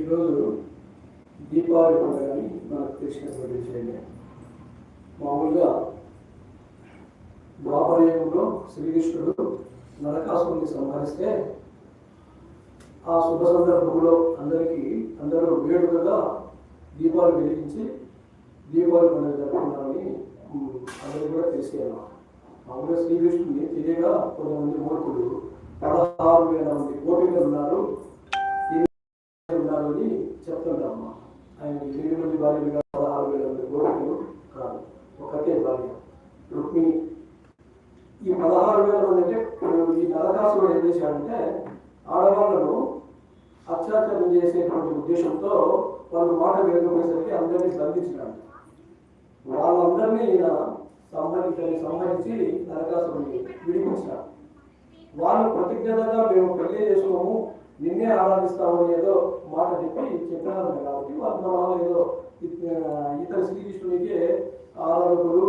ఈరోజు దీపావళి పండుగని మనకు తెలిసినటువంటి విషయమే. మామూలుగా ద్వాపరయుగంలో శ్రీకృష్ణుడు నరకాసుని సంహరిస్తే ఆ శుభ సందర్భంలో అందరికీ అందరూ వేడుకగా దీపాలు వెలిగించి దీపావళి పండుగ జరుపుకున్నారని అందరూ కూడా తెలిసేయాలి మామూలుగా శ్రీకృష్ణుని తెలియగా కొంతమంది మూర్ఖులు పదహారు వేల మంది గోపికలు ఉన్నారు. చెప్తుంటామ్మా ఆయన ఏడు మంది భార్యలుగా పదహారు వేల మంది గోపికలు కాదు ఒకటే భార్య రుక్మిణి. ఈ పదహారు వేల మంది అంటే ఈ నరకాసుడు ఏం చేశాడంటే ఆడవాళ్ళను అత్యాచారం చేసేటువంటి ఉద్దేశంతో వాళ్ళు మాట వినకపోయేసరికి అందరినీ బంధించినాడు. వాళ్ళందరినీ ఈయన సంహరించని సంహరించి నరకాసుడిని విడిపించినాడు. వాళ్ళు ప్రతిజ్ఞతగా మేము పెళ్ళి చేసుకోము నిన్నే ఆరాధిస్తాము ఏదో మాట చెప్పి చెప్పినారు కాబట్టి వాళ్ళు మన ఏదో ఇతర శ్రీకృష్ణునికి ఆరాధకులు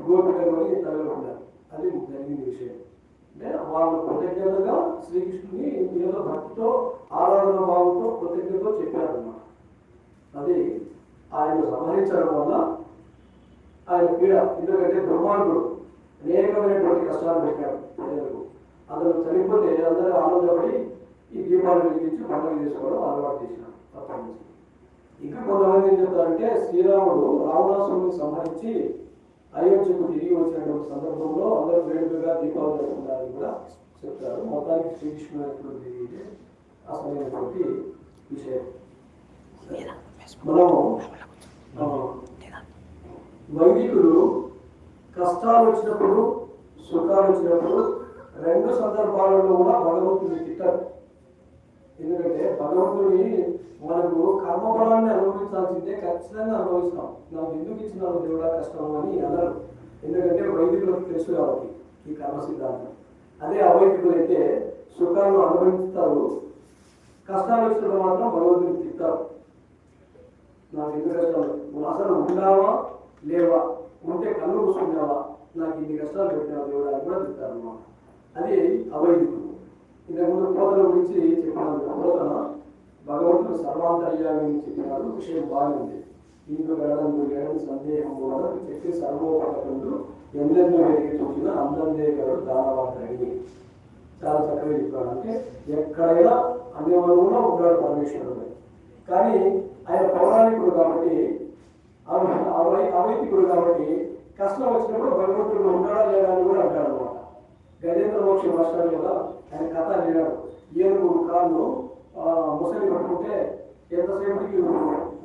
గోపికలు అని తగలుకున్నారు అది జరిగిన విషయం. అంటే వాళ్ళు కృతజ్ఞతగా శ్రీకృష్ణుని ఏదో భక్తితో ఆరాధన భావంతో కృతజ్ఞతతో చెప్పారన్నమాట. అది ఆయన సంహరించడం వల్ల ఆయన పీడ ఎందుకంటే బ్రహ్మాండుడు అనేకమైనటువంటి కష్టాలు పెట్టాడు ప్రజలకు అతను చనిపోతే అందరూ ఆనందపడి ఈ దీపాలు వెలిగించి పండుగ చేసుకోవడం అలవాటు చేసినాం ఇంకా కొంతమంది ఏం చెప్తారంటే శ్రీరాముడు రావణాసురుని సంహరించి అయోధ్యకు తిరిగి వచ్చినటువంటి సందర్భంలో అందరూ వేడుకగా దీపావళి జరుపుకుంటారని కూడా చెప్తారు. మొత్తానికి శ్రీకృష్ణుడు ఇది అసలైనటువంటి విషయం. మనము వైదికుడు కష్టాలు వచ్చినప్పుడు సుఖాలు వచ్చినప్పుడు రెండు సందర్భాలలో కూడా భగవంతుని తిట్టారు. ఎందుకంటే భగవంతుడి మనకు కర్మఫలాన్ని అనుభవించాల్సిందే ఖచ్చితంగా అనుభవిస్తాం. నాకు ఎందుకు ఇచ్చినావు దేవుడా కష్టం అని అనరు ఎందుకంటే వైదికులకు తెలుసు కాబట్టి ఈ కర్మ సిద్ధాంతం. అదే అవైదికులు అయితే సుఖాలను అనుభవిస్తారు కష్టాలు వచ్చినప్పుడు మాత్రం భగవంతుడిని తిట్టారు నాకు ఎందుకు కష్టాలు? అసలు ఉండావా లేవా? ఉంటే కళ్ళు కూర్చున్నావా నాకు ఇన్ని కష్టాలు పెట్టినావు దేవుడా అని కూడా తిట్టారు అన్నమాట అది అవైదికులు. ఇంతకుముందు పోతల గురించి చెప్పినాను పోతన భగవంతుడు సర్వాంతర్యామి అని చెప్పినాడు విషయం బాగుంది. ఇందు వెళ్ళడం సందేహం కూడా చెప్పి సర్వోపకరుడు ఎందెందు వెలిగి చూసినా అందందే గారు దానవంతని చాలా చక్కగా చెప్పాడు. అంటే ఎక్కడైనా అన్ని వనరులో ఉన్నాడు పరమేశ్వరుడు. కానీ ఆయన పౌరాణికుడు కాబట్టి అవై అవైతికుడు కాబట్టి కష్టం వచ్చినప్పుడు భగవంతుడు ఉన్నాడా లేదా అని కూడా అంటాడు. గజేంద్ర మోక్ష మాస్టర్ కదా ఆయన కథ విన్నాడు ఏనుగు కాళ్ళు ముసలి పట్టుకుంటే ఎంతసేపటికి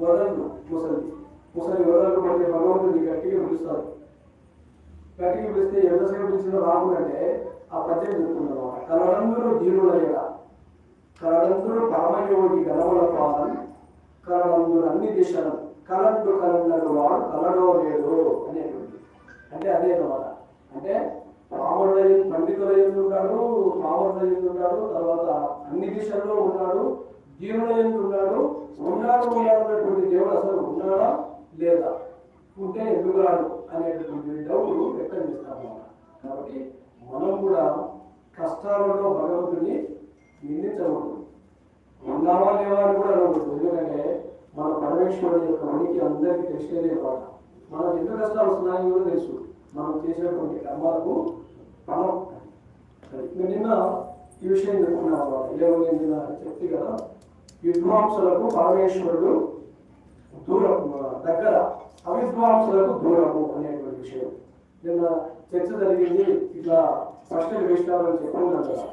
వదలదు ముసలి. ముసలి వదలదు పడితే భగవంతుడిని గట్టిగా పిలుస్తారు. గట్టిగా పిలిస్తే ఎంతసేపు పిలిచినా రాకుండా ఆ పద్యం చెప్తుందన్నమాట కలడందరూ జీవులయ్యడా కలడందరూ పరమయోగి గణముల పాదం. కలడందరూ అన్ని దిశలు. కలండు కలండడు వాడు కలడో లేడు అనేటువంటి. అంటే అదే అన్నమాట. అంటే పాముల పండితుల ఎందు ఉన్నాడు పాముల ఉన్నాడు తర్వాత అన్ని దిశల్లో ఉన్నాడు జీవుల ఎందు ఉన్నాడు ఉన్నాడు ఉన్నాడు దేవుడు అసలు ఉన్నాడా లేదా? ఉంటే ఎందుకు రాడు అనేటటువంటి డౌట్ వ్యక్తం చేస్తాము కాబట్టి మనం కూడా కష్టాలలో భగవంతుని నిందించకూడదు. ఉన్నావా లేవా అని కూడా అనకూడదు. ఎందుకంటే మన పరమేశ్వరుడు యొక్క ఉనికి అందరికీ తెలిసేదే మాట మనకు ఎన్ని కష్టాలు వస్తున్నాయో తెలుసు. మనం చేసినటువంటి కర్మాలకు మనం నిన్న ఈ విషయం చెప్పుకున్నాను అన్నమాట. ఏమని నిన్న చెప్తే కదా విద్వాంసులకు పరమేశ్వరుడు దూరం దగ్గర అవిద్వాంసులకు దూరము అనేటువంటి విషయం. నిన్న చర్చ జరిగింది ఇట్లా ప్రశ్నలు వేసినారని చెప్పుకున్నాను కదా.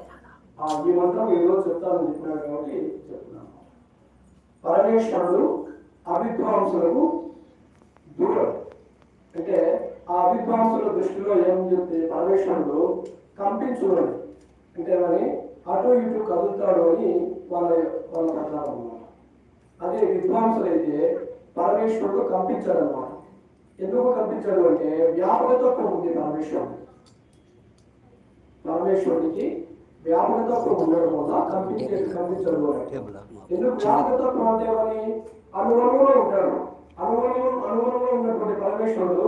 ఆ ఈ మంత్రం ఏదో చెప్తానని చెప్పినాడు కాబట్టి చెప్తున్నాను. పరమేశ్వరుడు అవిద్వాంసులకు దూరం అంటే ఆ విద్వాంసుల దృష్టిలో ఏం చెప్తే పరమేశ్వరుడు కంపించుడని అంటే మరి అటు ఇటు కదులుతాడు అని వాళ్ళ వాళ్ళ ప్రచారం అన్నమాట. అదే విద్వాంసులైతే పరమేశ్వరుడు కంపించాడు అనమాట ఎందుకు కంపించాడు అంటే వ్యాపకతత్వం ఉంది పరమేశ్వరుడు పరమేశ్వరుడికి వ్యాపకతత్వం ఉండడం వల్ల కంపించే కంపించడం అంటే ఎందుకు వ్యాపకతత్వం అంటే అని? అనుగుణంలో ఉంటాడు. అనుగుణంలో అనుగుణంలో ఉన్నటువంటి పరమేశ్వరుడు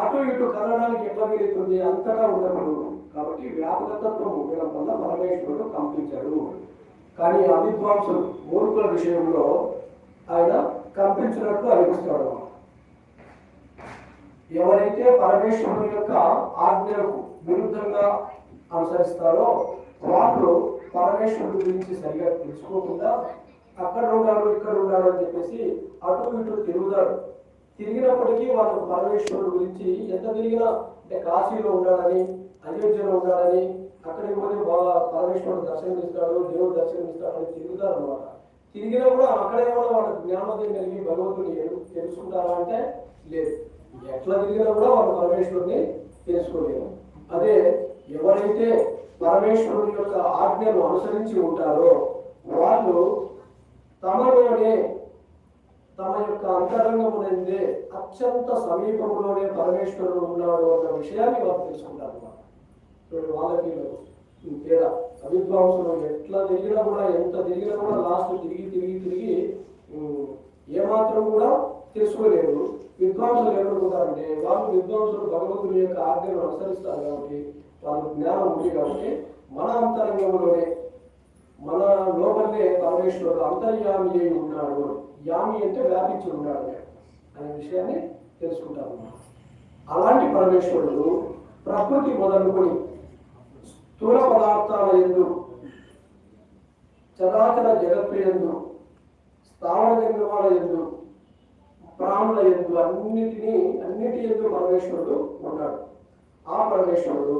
అటు ఇటు కలవడానికి ఎట్లా వీలుతుంది? అంతటా ఉండకూడదు. కాబట్టి వ్యాపకతత్వం ఉండడం వల్ల పరమేశ్వరుడు కంపించాడు. కానీ అవిద్వాంసులు మూర్ఖుల విషయంలో ఆయన కంపించినట్టు అనిపిస్తాడు. ఎవరైతే పరమేశ్వరుడు యొక్క ఆజ్ఞలకు విరుద్ధంగా అనుసరిస్తారో వాళ్ళు పరమేశ్వరుడు గురించి సరిగా తెలుసుకోకుండా అక్కడ ఉన్నాడు ఇక్కడ ఉన్నాడు అని చెప్పేసి అటు ఇటు తిరుగుతారు. తిరిగినప్పటికీ వాళ్ళు పరమేశ్వరుడు గురించి ఎంత తిరిగినా అంటే కాశీలో ఉన్నాడని అయోధ్యలో ఉన్నాడని అక్కడికి పోతే బాగా పరమేశ్వరుడు దర్శనం ఇస్తాడు దేవుడు దర్శనం ఇస్తాడు అని తిరుగుతారు అనమాట తిరిగినా కూడా అక్కడే కూడా వాళ్ళకి జ్ఞానోదయం కలిగి భగవంతుని తెలుసుకుంటారా అంటే లేదు. ఎట్లా తిరిగినా కూడా వాళ్ళు పరమేశ్వరుని తెలుసుకోలేరు అదే ఎవరైతే పరమేశ్వరుని యొక్క ఆజ్ఞను అనుసరించి ఉంటారో వాళ్ళు తమలోనే తమ యొక్క అంతరంగమునందే అత్యంత సమీపంలోనే పరమేశ్వరుడు ఉన్నాడు అన్న విషయాన్ని వాళ్ళు తెలుసుకుంటారు అన్నమాట. వాళ్ళకి తేడా అవిద్వాంసులు ఎట్లా తిరిగినా కూడా ఎంత తిరిగినా కూడా లాస్ట్ తిరిగి తిరిగి తిరిగి ఏమాత్రం కూడా తెలుసుకోలేరు విద్వాంసులు ఏమనుకుంటారంటే వాళ్ళు విద్వాంసులు భగవంతుని యొక్క ఆజ్ఞను అనుసరిస్తారు కాబట్టి వాళ్ళకి జ్ఞానం ఉంది కాబట్టి మన అంతరంగంలోనే మన లోపలే పరమేశ్వరుడు అంతర్యామి అయి ఉన్నాడు యామి అంటే వ్యాపించి ఉన్నాడు అనే విషయాన్ని తెలుసుకుంటాము అలాంటి పరమేశ్వరుడు ప్రకృతి మొదలుకొని స్థూల పదార్థాల ఎందు చరాచర జగత్తు ఎందు స్థావర జంగమాల ఎందు ప్రాణుల ఎందు అన్నిటినీ అన్నిటి ఎందు పరమేశ్వరుడు ఉన్నాడు. ఆ పరమేశ్వరుడు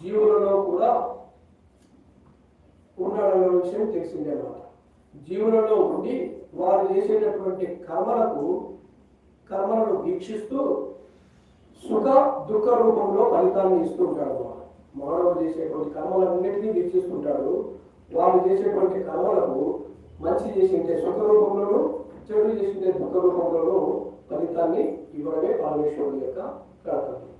జీవులలో కూడా ఉన్నాడన్న విషయం తెలిసిందే అన్నమాట. జీవులలో ఉండి వారు చేసేటటువంటి కర్మలకు కర్మలను వీక్షిస్తూ సుఖ దుఃఖ రూపంలో ఫలితాన్ని ఇస్తూ ఉంటాడు మానవుడు చేసేటువంటి కర్మలన్నింటినీ వీక్షిస్తుంటాడు. వాళ్ళు చేసేటువంటి కర్మలకు మంచి చేసింటే సుఖ రూపంలోనూ చెడు చేసింటే దుఃఖ రూపంలోనూ ఫలితాన్ని ఇవ్వడమే పరమేశ్వరుడు యొక్క కర్తవ్యం.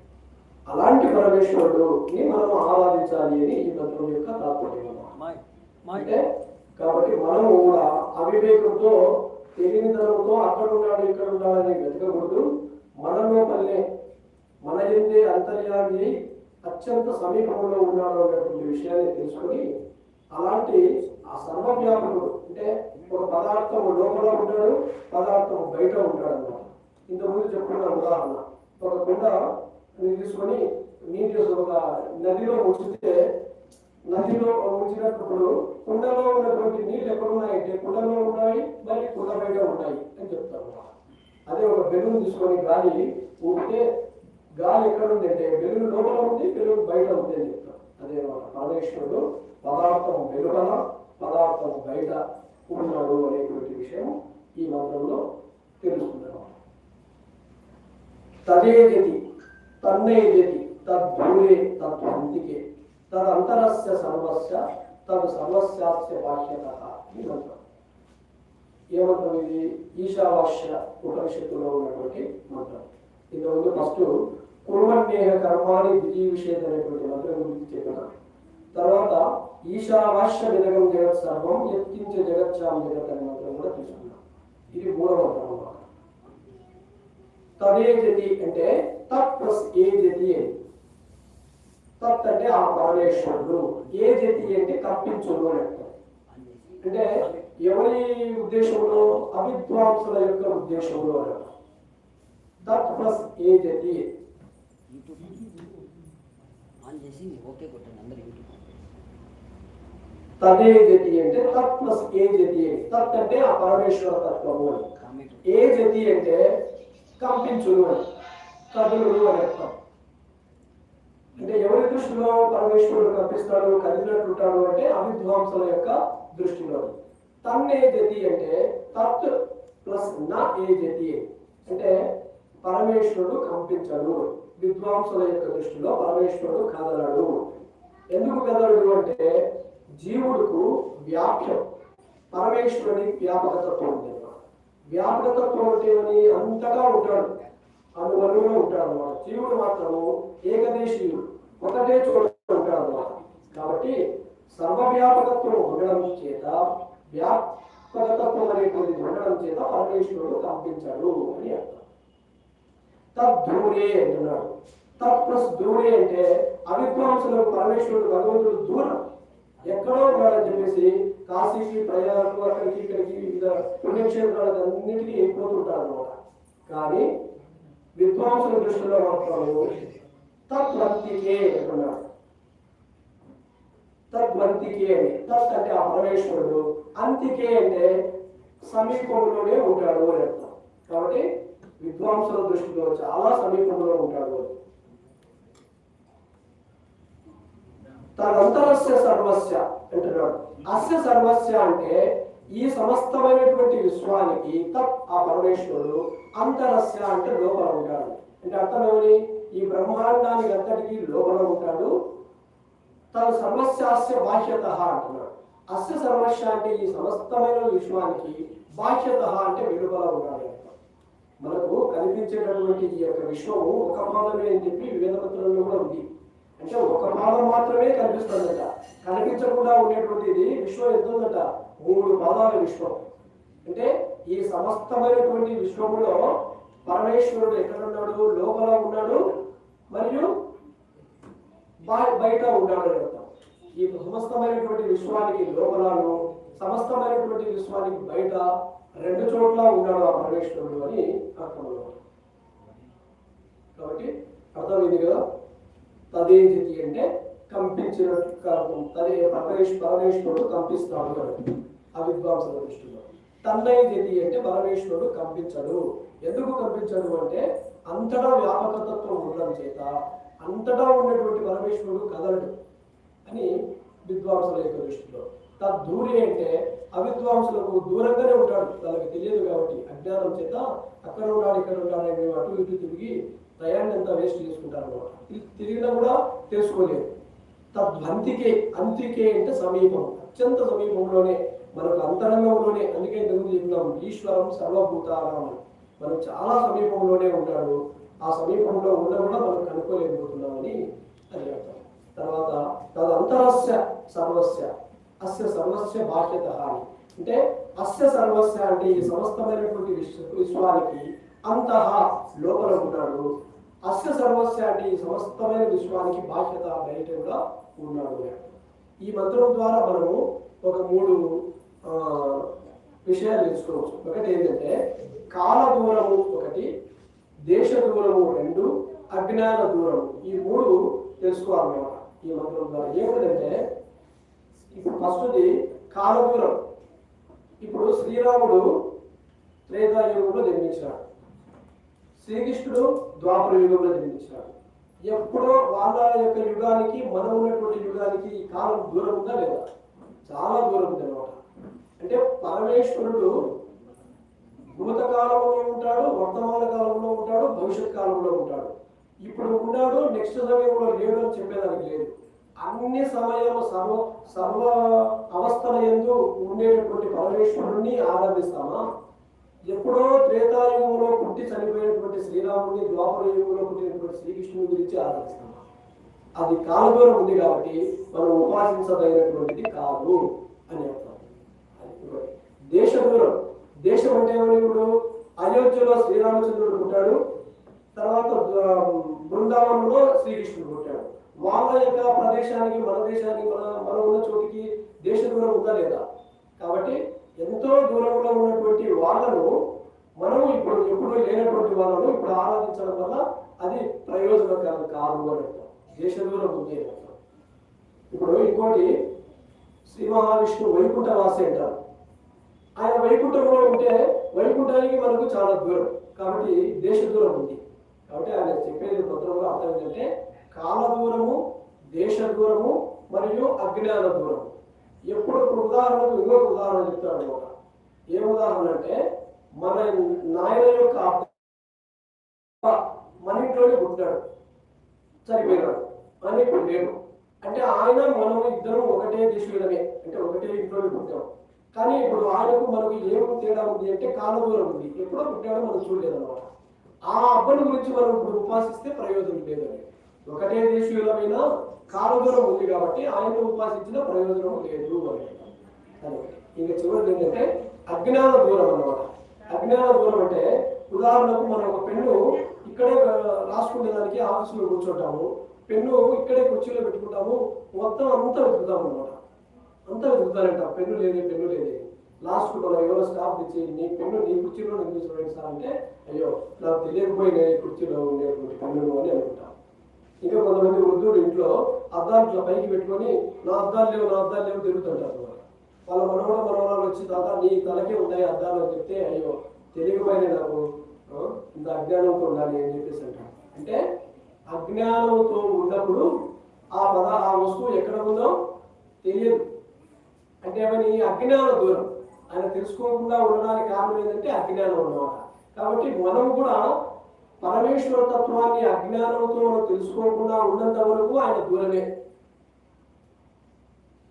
అలాంటి పరమేశ్వరుడుని మనం ఆరాధించాలి అని ఈ మంత్రం యొక్క తాత్పర్యం. అంటే కాబట్టి మనము కూడా అవివేకంతో తెలియనితనంతో అక్కడ ఉన్నాడు ఇక్కడ ఉన్నాడని వెతకకూడదు. మన లోపలనే మన ఎందే అంతర్యామి అత్యంత సమీపంలో ఉన్నాడు అనేటువంటి విషయాన్ని తెలుసుకొని అలాంటి ఆ సర్వవ్యాపకుడు అంటే ఒక పదార్థం లోపల ఉంటాడు పదార్థం బయట ఉంటాడు అన్నమాట. ఇంతకుముందు చెప్పుకున్న ఉదాహరణ ఒక కుండ తీసుకొని నీటి ఒక నదిలో ఉంచితే నదిలో ఉంచినప్పుడు కుండలో ఉన్నటువంటి నీళ్ళు ఎక్కడ ఉన్నాయంటే కుండలో ఉన్నాయి మరి కుండ బయట ఉన్నాయి అని చెప్తాము అదే ఒక బెలూన్ తీసుకొని గాలి ఉంటే గాలి ఎక్కడ ఉంది అంటే బెలూన్ లోపల ఉంది బెలూన్ బయట ఉంది అని చెప్తాం అదే మన పరమేశ్వరుడు పదార్థం వెలుపల పదార్థం బయట ఉన్నాడు అనేటువంటి విషయం ఈ మంత్రంలో తెలుసుకుంటాం తదే గతి తన్నే గతి తత్వ తద్వంతికే తదంతరస్య సర్వస్య తద్ సర్వస్యాస్య బాహ్యత ఈ మంత్రం. ఏ మంత్రం ఇది? ఈశావాస్య ఉపనిషత్తులో ఉన్నటువంటి మంత్రం. ఇంతకుముందు ఫస్ట్ కుర్మన్యేహ కర్మాణి విజీవిషేత్ అనేటువంటి మంత్రం గురించి చెప్పిన. తర్వాత ఈశావాస్య వినగం జగత్ సర్వం ఎత్కించ జగత్శాం జగత్ అనే మంత్రం కూడా తీసుకున్నాం. ఇది మూడవ మంత్రం అన్నమాట. తదే జతి అంటే తత్ ప్లస్ ఏ జతి అని. తత్ అంటే ఆ పరమేశ్వరుడు. ఏ జతి అంటే కప్పించుడు అని అంటే ఎవరి ఉద్దేశంలో? అవిద్వాంసుల యొక్క ఉద్దేశంలో అని. తత్ ప్లస్ ఏ జతి తదే జతి అంటే తత్ ప్లస్ ఏ జతి తత్ అంటే ఆ పరమేశ్వర తత్వము ఏ జతి అంటే కంపించుడు అని. కదులుడు అని అర్థం అంటే ఎవరి దృష్టిలో పరమేశ్వరుడు కనిపిస్తాడు ఉంటాడు అంటే అవిధ్వాంసుల యొక్క దృష్టిలో. తన్నే జతి అంటే తత్ ప్లస్ నా ఏ జతి. అంటే పరమేశ్వరుడు కంపించడు విద్వాంసుల యొక్క దృష్టిలో పరమేశ్వరుడు కదలడు. ఎందుకు కదలడు అంటే జీవుడుకు వ్యాప్యం పరమేశ్వరుని వ్యాపకతత్వం ఉంది వ్యాపకతత్వం అంటే ఏమని? అంతటా ఉంటాడు. అందువల్ల ఉంటాడు అన్నమాట. జీవుడు మాత్రము ఏకదేశీయుడు. ఒకటే చోట ఉంటాడు కాబట్టి సర్వవ్యాపకత్వం ఉండడం చేత వ్యాపకత్వం అనేటువంటిది ఉండడం చేత పరమేశ్వరుడు కంపించాడు అని అర్థం. తద్దూరే అంటున్నాడు. తత్ ప్లస్ దూరే అంటే అవిద్వాంసులకు పరమేశ్వరుడు భగవంతుడు దూరం. ఎక్కడో ఉన్నాడని చెప్పేసి కాశీకి ప్రయాణకు అక్కడికి ఇక్కడికి వివిధ పుణ్యక్షేత్రాలకు అన్నిటికీ పోతుంటారు అనమాట కానీ విద్వాంసుల దృష్టిలో మాత్రం తత్వంతికే అన్నాడు తద్వంతికే అని తత్ అంటే ఆ పరమేశ్వరుడు అంతికే అంటే సమీపంలోనే ఉంటాడు అని అర్థం. కాబట్టి విద్వాంసుల దృష్టిలో చాలా సమీపంలో ఉంటాడు తనంతరస్య సర్వస్య అంటున్నాడు. అస్య సర్వస్య అంటే ఈ సమస్తమైనటువంటి విశ్వానికి తత్ ఆ పరమేశ్వరుడు అంతరస్య అంటే లోపల ఉంటాడు. అంటే అర్థం ఏమని? ఈ బ్రహ్మాండానికి అంతటికీ లోపల ఉంటాడు. తన సర్వస్యాస్య బాహ్యత అంటున్నాడు. అస్య సర్వస్య అంటే ఈ సమస్తమైన విశ్వానికి బాహ్యత అంటే వెలుపల ఉన్నాడు మనకు కనిపించేటటువంటి ఈ యొక్క విశ్వము ఒక పాదమే అని చెప్పి వేదపత్రంలో కూడా ఉంది. అంటే ఒక పాదం మాత్రమే కనిపిస్తుందట. కనిపించకుండా ఉండేటువంటిది విశ్వం ఎంతుందట? మూడు పాదాల విశ్వం. అంటే ఈ సమస్తమైనటువంటి విశ్వములో పరమేశ్వరుడు ఎక్కడ ఉన్నాడు లోపల ఉన్నాడు. మరియు బయట ఉన్నాడు అని అర్థం. ఈ సమస్తమైనటువంటి విశ్వానికి లోపలను సమస్తమైనటువంటి విశ్వానికి బయట రెండు చోట్ల ఉన్నాడు ఆ పరమేశ్వరుడు అని అర్థం కాబట్టి అర్థమైంది కదా? తదేజితి అంటే కంపించినట్టు కాదు. తదే పరమేశ్ పరమేశ్వరుడు కంపిస్తాడు అని అవిద్వాంసుల దృష్టిలో. తన్నై జతి అంటే పరమేశ్వరుడు కంపించడు. ఎందుకు కంపించడు అంటే అంతటా వ్యాపకతత్వం ఉండడం చేత అంతటా ఉన్నటువంటి పరమేశ్వరుడు కదలడు అని విద్వాంసుల యొక్క దృష్టిలో. తద్దూరి అంటే అవిద్వాంసులకు దూరంగానే ఉంటాడు. వాళ్ళకి తెలియదు కాబట్టి అజ్ఞానం చేత అక్కడ ఉన్నాడు ఇక్కడ ఉన్నాడు మేము అటు ఇటు తిరిగి టయాన్ని అంతా వేస్ట్ చేసుకుంటారు అనమాట తిరిగినా కూడా తెలుసుకోలేదు. తద్వంతికే అంతికే అంటే సమీపం. అత్యంత సమీపంలోనే మనకు అంతరంగంలోనే. అందుకే ఎందుకు చెప్పినాం ఈశ్వరం సర్వభూతానం మనం చాలా సమీపంలోనే ఉంటాడు ఆ సమీపంలో ఉండడం కూడా మనం కనుక్కోలేకపోతున్నామని అని అర్థం. తర్వాత తద అంతరస్య సర్వస్య అస్య సర్వస్య బాధ్యత అని. అంటే అస్య సర్వస్య అంటే ఈ సమస్తమైనటువంటి విశ్వ విశ్వానికి అంతః లోపల ఉంటాడు అస్య సర్వస్య అంటే ఈ సమస్తమైన విశ్వానికి బాధ్యత బయట కూడా ఉన్నాడు ఈ మంత్రం ద్వారా మనము ఒక మూడు విషయాలు తెలుసుకోవచ్చు ఒకటి ఏంటంటే కాల దూరము ఒకటి దేశ దూరము రెండు అజ్ఞాన దూరము. ఈ మూడు తెలుసుకోవాలన్నమాట ఈ మంత్రం ద్వారా. ఏమిటంటే ఇప్పుడు ఫస్ట్ది కాల దూరం ఇప్పుడు శ్రీరాముడు త్రేతాయుగంలో జన్మించాడు. శ్రీకృష్ణుడు ద్వాపర యుగంలో జన్మించాడు. ఎప్పుడో వాళ్ళ యొక్క యుగానికి మనం ఉన్నటువంటి యుగానికి ఈ కాలం దూరం ఉందా లేదా? చాలా దూరం ఉంది అనమాట అంటే పరమేశ్వరుడు భూతకాలంలో ఉంటాడు వర్తమాన కాలంలో ఉంటాడు భవిష్యత్ కాలంలో ఉంటాడు. ఇప్పుడు ఉన్నాడు నెక్స్ట్ సమయంలో లేడు అని చెప్పేదానికి లేదు. అన్ని సమయంలో సర్వ సర్వ అవస్థల ఎందు ఉండేటటువంటి పరమేశ్వరుణ్ణి ఆరాధిస్తామా? ఎప్పుడో త్రేతాయుగంలో పుట్టి చనిపోయినటువంటి శ్రీరాముని ద్వాపర యుగంలో పుట్టినటువంటి శ్రీకృష్ణుని గురించి ఆరాధిస్తామా? అది కాలుదూరం ఉంది కాబట్టి మనం ఉపాసించదగినటువంటిది కాదు అని దేశ దూరం దేశం అంటే ఏమని ఇప్పుడు? అయోధ్యలో శ్రీరామచంద్రుడు పుట్టాడు. తర్వాత బృందావనంలో శ్రీకృష్ణుడు పుట్టాడు. వాళ్ళ యొక్క ప్రదేశానికి మన దేశానికి మన మనం ఉన్న చోటికి దేశ దూరం ఉందా లేదా? కాబట్టి ఎంతో దూరంలో ఉన్నటువంటి వాళ్ళను మనం ఇప్పుడు ఎప్పుడు లేనటువంటి వాళ్ళను ఇప్పుడు ఆరాధించడం వల్ల అది ప్రయోజనకరం కాదు అని అర్థం. దేశ దూరం ఉంది అని ఇప్పుడు ఇంకోటి శ్రీ మహావిష్ణువు వైకుంఠ వాసి అంటారు. ఆయన వైకుంఠంలో ఉంటే వైకుంఠానికి మనకు చాలా దూరం. కాబట్టి దేశ దూరం ఉంది. కాబట్టి ఆయన చెప్పేది భద్రంలో అర్థం ఏంటంటే కాల దూరము దేశ దూరము మరియు అజ్ఞాన దూరం. ఎప్పుడు ఉదాహరణకు ఇంకొక ఉదాహరణ చెప్తాడు అనమాట. ఏ ఉదాహరణ అంటే మన నాయన యొక్క మన ఇంట్లోనే పుట్టాడు. చనిపోయినాడు. అని ఇప్పుడు లేడు అంటే ఆయన మనం ఇద్దరం ఒకటే దేశీయులమే అంటే ఒకటే ఇంట్లోనే పుట్టాం. కానీ ఇప్పుడు ఆయనకు మనకు ఏం తేడా ఉంది అంటే కాల దూరం ఉంది. ఎప్పుడో పుట్టాడో మనం చూడలేదు అనమాట ఆ అబ్బని గురించి మనం ఇప్పుడు ఉపాసిస్తే ప్రయోజనం లేదని. ఒకటే దేశీయులమైన కాలదూరం ఉంది కాబట్టి ఆయన్ని ఉపాసించిన ప్రయోజనం లేదు అని. ఇంకా చివరిది ఏంటంటే అజ్ఞాన దూరం అన్నమాట. అజ్ఞాన దూరం అంటే ఉదాహరణకు మనం ఒక పెన్ను ఇక్కడే రాసుకునే దానికి ఆఫీసులో కూర్చుంటాము. పెన్ను ఇక్కడే కుర్చీలో పెట్టుకుంటాము. మొత్తం అంతా వెతుకుతాం చెప్తారంట పెన్ను లేదే పెన్ను లేదే. లాస్ట్ మనం ఎవరో స్టాఫ్ ఇచ్చి నీ పెన్ను నీ కుర్చీలో నేను చూసుకోండి సార్ అంటే అయ్యో నాకు తెలియకపోయినా ఈ కుర్చీలో ఉండేటువంటి పెన్నులు అని అనుకుంటాం. ఇంకా కొంతమంది వృద్ధుడు ఇంట్లో అద్దాలు పైకి పెట్టుకొని నా అద్దాలు లేవు నా అద్దాలు లేవు తిరుగుతుంటారు వాళ్ళ మనవడ మనవరాలు వచ్చి తాత నీ తలకే ఉన్నాయి అద్దాలు అని చెప్తే అయ్యో తెలియకపోయినా నాకు ఇంత అజ్ఞానంతో ఉండాలి అని చెప్పేసి అంటారు. అంటే అజ్ఞానంతో ఉన్నప్పుడు ఆ పద ఆ వస్తువు ఎక్కడ ఉందో తెలియదు. అంటే అవన్నీ అజ్ఞాన దూరం. ఆయన తెలుసుకోకుండా ఉండడానికి కారణం ఏంటంటే అజ్ఞానం అన్నమాట. కాబట్టి మనం కూడా పరమేశ్వర తత్వాన్ని అజ్ఞానంతో మనం తెలుసుకోకుండా ఉన్నంత వరకు ఆయన దూరమే.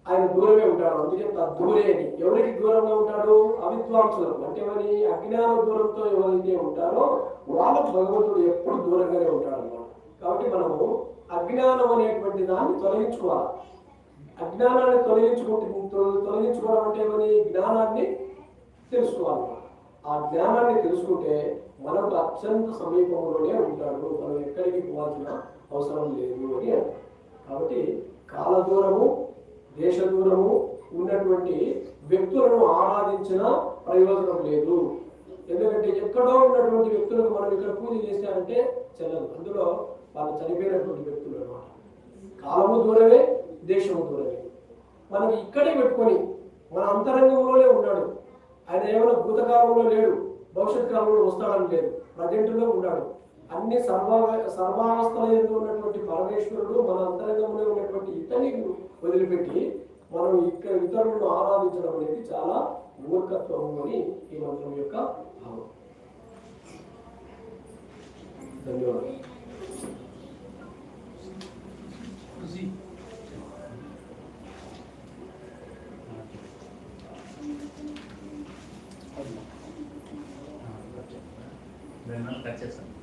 ఆయన దూరమే ఉంటాడు. అందుకే దూరే అని ఎవరికి దూరంగా ఉంటాడు? అవిద్వాంసులకు. అంటే మరి అజ్ఞాన దూరంతో ఎవరైతే ఉంటారో వాళ్ళకు భగవంతుడు ఎప్పుడు దూరంగానే ఉంటాడు కాబట్టి మనము అజ్ఞానం అనేటువంటి దాన్ని తొలగించుకోవాలి. అజ్ఞానాన్ని తొలగించుకుంటే తొలగించుకోవడం అంటే ఏమని? జ్ఞానాన్ని తెలుసుకోవాలి. ఆ జ్ఞానాన్ని తెలుసుకుంటే మనకు అత్యంత సమీపంలోనే ఉంటాడు. మనం ఎక్కడికి పోవాల్సిన అవసరం లేదు అని కాబట్టి కాల దూరము దేశ దూరము ఉన్నటువంటి వ్యక్తులను ఆరాధించిన ప్రయోజనం లేదు. ఎందుకంటే ఎక్కడో ఉన్నటువంటి వ్యక్తులకు మనం ఇక్కడ పూజ చేశారంటే చెల్లదు. అందులో వాళ్ళు చనిపోయినటువంటి వ్యక్తులు అనమాట కాలము దూరమే దేశము మనం ఇక్కడే పెట్టుకొని మన అంతరంగంలోనే ఉన్నాడు. ఆయన ఏమైనా భూతకాలంలో లేడు భవిష్యత్ కాలంలో వస్తాడని లేదు. ప్రజెంట్లో ఉన్నాడు. అన్ని సర్వ సర్వావస్థల ఉన్నటువంటి పరమేశ్వరుడు మన అంతరంగంలో ఉన్నటువంటి ఇతని వదిలిపెట్టి మనం ఇక్కడ ఇతరులను ఆరాధించడం అనేది చాలా మూర్ఖత్వం అని ఈ మంత్రం యొక్క భావం. ధన్యవాదాలు. దాన్ని కట్ చేస్తాను.